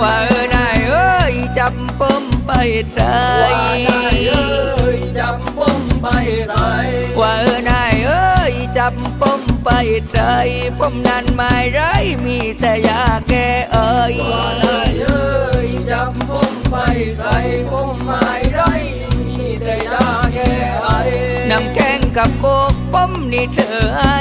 ว่าเออนายเอ้ยจับผมไปใส่ว่าได้เอ้ยจำผมไปใส่ว่าเออนายเอ้ยจับผมไปใส่ผมนั้นไม่ไรมีแต่ยาแก้เอ้ยว่าได้เอ้ยจำผมไปใส่ผมไม่ไรมีแต่ยาแก้เอ้น้ำแข็งกับโคกผมนี่เธอให้